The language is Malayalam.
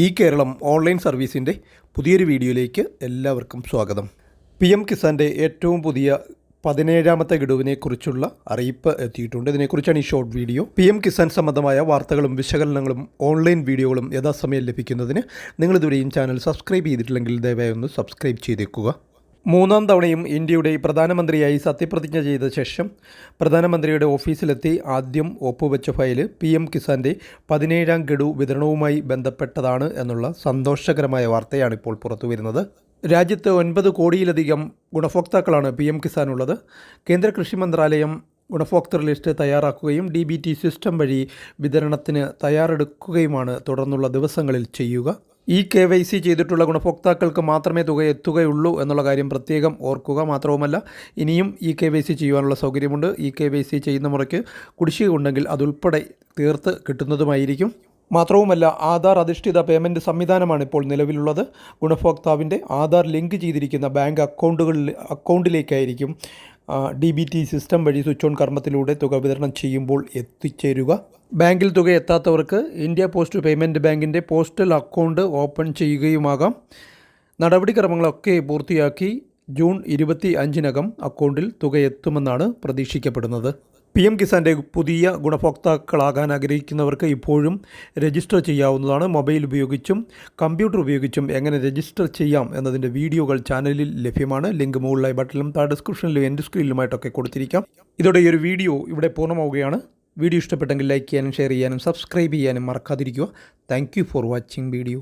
ഈ കേരളം ഓൺലൈൻ സർവീസിന്റെ പുതിയൊരു വീഡിയോയിലേക്ക് എല്ലാവർക്കും സ്വാഗതം. പി എം കിസാന്റെ ഏറ്റവും പുതിയ പതിനേഴാമത്തെ ഗഡുവിനെക്കുറിച്ചുള്ള അറിയിപ്പ് എത്തിയിട്ടുണ്ട്. ഇതിനെക്കുറിച്ചാണ് ഈ short video. P M Kisan സംബന്ധമായ വാർത്തകളും വിശകലനങ്ങളും ഓൺലൈൻ വീഡിയോകളും യഥാസമയം ലഭിക്കുന്നതിന് നിങ്ങളിതുവരെയും ചാനൽ സബ്സ്ക്രൈബ് ചെയ്തിട്ടില്ലെങ്കിൽ ദയവായി ഒന്ന് സബ്സ്ക്രൈബ് ചെയ്തേക്കുക. മൂന്നാം തവണയും ഇന്ത്യയുടെ പ്രധാനമന്ത്രിയായി സത്യപ്രതിജ്ഞ ചെയ്ത ശേഷം പ്രധാനമന്ത്രിയുടെ ഓഫീസിലെത്തി ആദ്യം ഒപ്പുവെച്ച ഫയൽ പി എം കിസാന്റെ പതിനേഴാം ഗഡു വിതരണവുമായി ബന്ധപ്പെട്ടതാണ് എന്നുള്ള സന്തോഷകരമായ വാർത്തയാണ് ഇപ്പോൾ പുറത്തുവരുന്നത്. രാജ്യത്ത് ഒൻപത് കോടിയിലധികം ഗുണഭോക്താക്കളാണ് പി എം കിസാൻ ഉള്ളത് കേന്ദ്ര കൃഷി മന്ത്രാലയം ഗുണഭോക്തൃ ലിസ്റ്റ് തയ്യാറാക്കുകയും ഡി ബി ടി സിസ്റ്റം വഴി വിതരണത്തിന് തയ്യാറെടുക്കുകയുമാണ് തുടർന്നുള്ള ദിവസങ്ങളിൽ ചെയ്യുക. ഈ കെ വൈ സി ചെയ്തിട്ടുള്ള ഗുണഭോക്താക്കൾക്ക് മാത്രമേ തുക എത്തുകയുള്ളൂ എന്നുള്ള കാര്യം പ്രത്യേകം ഓർക്കുക മാത്രവുമല്ല ഇനിയും ഇ കെ വൈ സി ചെയ്യുവാനുള്ള സൗകര്യമുണ്ട്. ഇ കെ വൈ സി ചെയ്യുന്ന മുറയ്ക്ക് കുടിശ്ശിക ഉണ്ടെങ്കിൽ അതുൾപ്പെടെ തീർത്ത് കിട്ടുന്നതുമായിരിക്കും. മാത്രവുമല്ല ആധാർ അധിഷ്ഠിത പേയ്മെന്റ് സംവിധാനമാണ് ഇപ്പോൾ നിലവിലുള്ളത്. ഗുണഭോക്താവിന്റെ ആധാർ ലിങ്ക് ചെയ്തിരിക്കുന്ന ബാങ്ക് അക്കൗണ്ടുകളിൽ അക്കൗണ്ടിലേക്കായിരിക്കും ഡി ബി ടി സിസ്റ്റം വഴി സ്വിച്ച് ഓൺ കർമ്മത്തിലൂടെ തുക വിതരണം ചെയ്യുമ്പോൾ എത്തിച്ചേരുക. ബാങ്കിൽ തുക എത്താത്തവർക്ക് ഇന്ത്യ പോസ്റ്റ് പേയ്മെന്റ് ബാങ്കിന്റെ പോസ്റ്റൽ അക്കൗണ്ട് ഓപ്പൺ ചെയ്യുകയുമാകാം. നടപടിക്രമങ്ങളൊക്കെ പൂർത്തിയാക്കി ജൂൺ ഇരുപത്തി അഞ്ചിനകം അക്കൗണ്ടിൽ തുക എത്തുമെന്നാണ് പ്രതീക്ഷിക്കപ്പെടുന്നത്. പി എം കിസാന്റെ പുതിയ ഗുണഭോക്താക്കളാകാൻ ആഗ്രഹിക്കുന്നവർക്ക് ഇപ്പോഴും രജിസ്റ്റർ ചെയ്യാവുന്നതാണ് മൊബൈൽ ഉപയോഗിച്ചും കമ്പ്യൂട്ടർ ഉപയോഗിച്ചും എങ്ങനെ രജിസ്റ്റർ ചെയ്യാം എന്നതിന്റെ വീഡിയോകൾ ചാനലിൽ ലഭ്യമാണ്. ലിങ്ക് മുകളിലായി ബട്ടണിലും താഴെ ഡിസ്ക്രിപ്ഷനിലും എന്റെ സ്ക്രീനിലുമായിട്ടൊക്കെ കൊടുത്തിരിക്കാം. ഇതോടെ ഈ ഒരു വീഡിയോ ഇവിടെ പൂർണമാവുകയാണ്. വീഡിയോ ഇഷ്ടപ്പെട്ടെങ്കിൽ ലൈക്ക് ചെയ്യാനും ഷെയർ ചെയ്യാനും സബ്സ്ക്രൈബ് ചെയ്യാനും മറക്കാതിരിക്കുക. Thank for watching video.